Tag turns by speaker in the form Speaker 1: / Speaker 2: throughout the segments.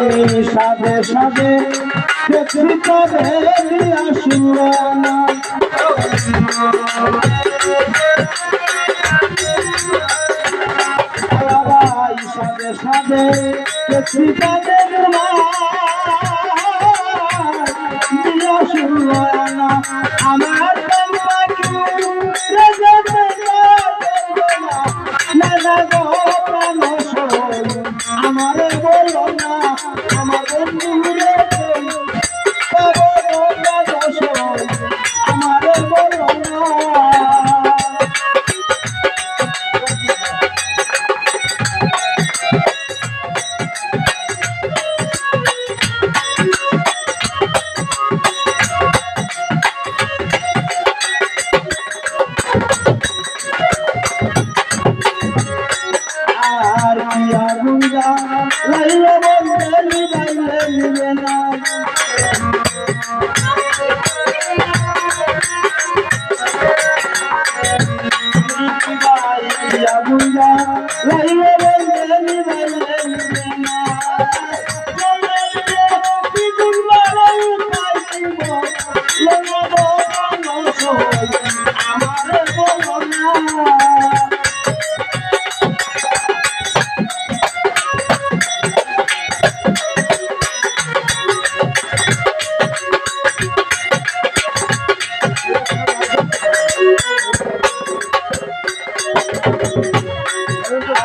Speaker 1: আমি সবাই সাথে সাথে তাদের মা ಗುಂಜಾ ಲೈಲ ಬಂದಲ್ಲಿ ಬಂದಲ್ಲಿ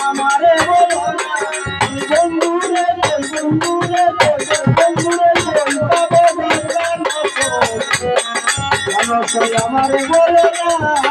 Speaker 1: আমার বলো না বন্ধুরে বন্ধুরে বন্ধুরে আমারে বলো না